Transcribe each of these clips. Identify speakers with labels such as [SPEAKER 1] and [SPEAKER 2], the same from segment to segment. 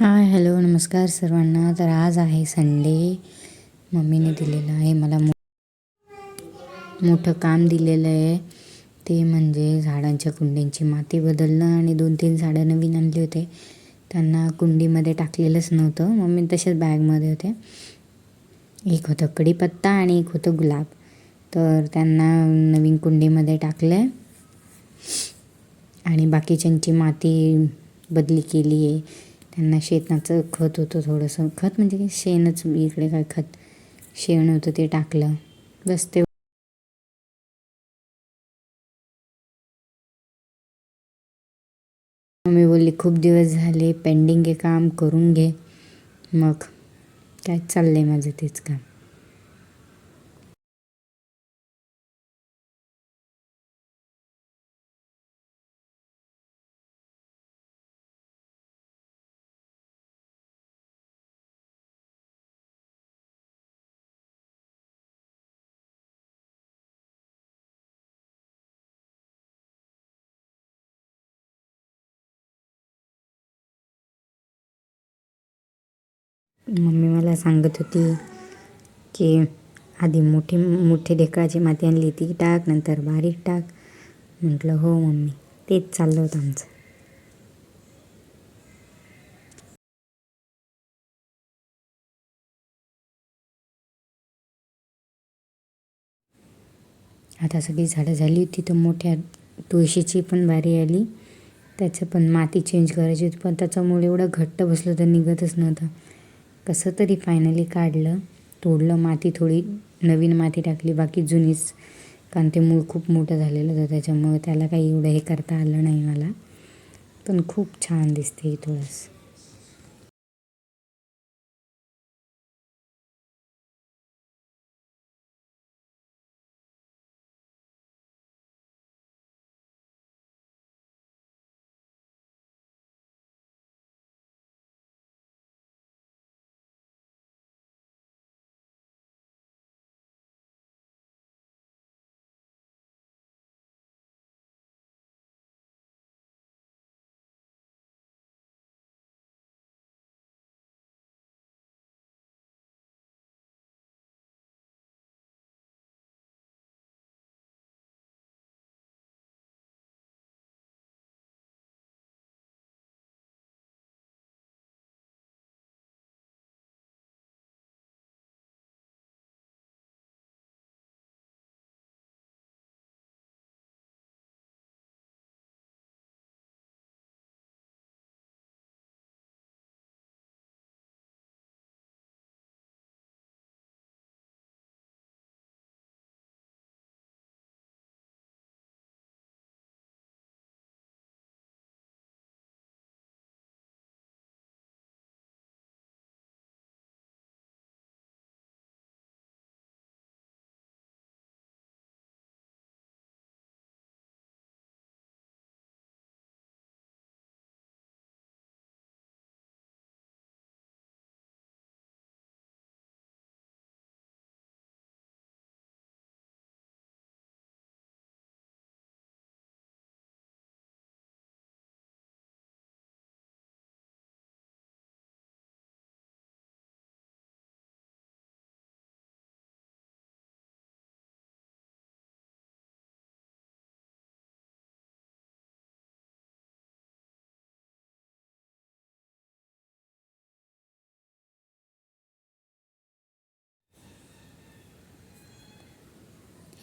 [SPEAKER 1] Hi hello नमस्कार सर्वांना. तर आज आहे संडे. मम्मीने दिलेलं आहे मला मो मोठं काम दिलेलं आहे. ते म्हणजे झाडांच्या कुंड्यांची माती बदलणं आणि दोन तीन झाडं नवीन आणले होते. त्यांना कुंडीमध्ये टाकलेलंच नव्हतं. मम्मी तसेच बॅगमध्ये होते. एक होतं कडीपत्ता आणि एक होतं गुलाब. तर त्यांना नवीन कुंडीमध्ये टाकलं आहे आणि बाकीच्यांची माती बदली केली आहे त्यांना शेणाचं खत होतं थोडंसं. खत म्हणजे काय शेणच इकडे काय खत शेण होतं ते टाकलं. बस ते मम्मी बोलली खूप दिवस झाले पेंडिंग आहे काम करून घे. मग काय चाललं आहे माझं तेच काम. मम्मी मला सांगत होती की आधी मोठी मोठी ढेकळाची माती आणली ती टाक नंतर बारीक टाक. म्हटलं हो मम्मी. तेच चाललं होतं आमचं. आता सगळी झाडं झाली होती तर मोठ्या तुळशीची पण बारी आली. त्याचं पण माती चेंज करायची होती पण त्याच्यामुळे एवढं घट्ट बसलं तर निघतच नव्हतं. कसं तरी फायनली काढलं. तोडलं माती थोडी नवीन माती टाकली बाकी जुनीच. कारण ते मूळ खूप मोठं झालेलं होतं त्याच्यामुळे त्याला काही एवढं हे करता आलं नाही मला. पण खूप छान दिसते ही तुळस.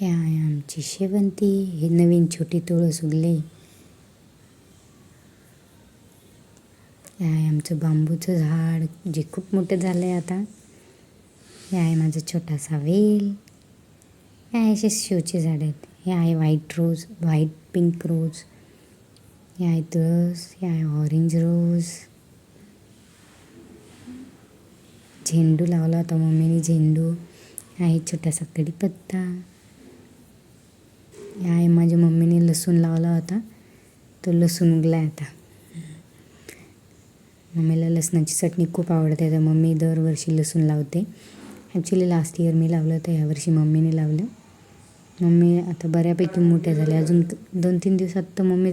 [SPEAKER 1] या आहे आमची शेवंती. हे नवीन छोटी तुळस उगले हे आहे आमचं बांबूचं झाड. जे खूप मोठं झालं आहे आता. हे आहे माझा छोटासा वेल. हे आहे असे शोचे झाड आहेत. हे आहे white rose white pink rose हे आहे तुळस हे आहे ऑरेंज रोज झेंडू लावला होता मम्मीने झेंडू. आहे छोटासा कढीपत्ता. आहे माझ्या मम्मीने लसूण लावला होता. तो लसूण उगला आता. मम्मीला लसणाची चटणी खूप आवडते. तर मम्मी दरवर्षी लसूण लावते. ॲक्च्युली लास्ट इयर मी लावलं होतं. ह्यावर्षी मम्मीने लावलं. मम्मी आता बऱ्यापैकी मोठ्या झाल्या. अजून दोन तीन दिवसात तर मम्मी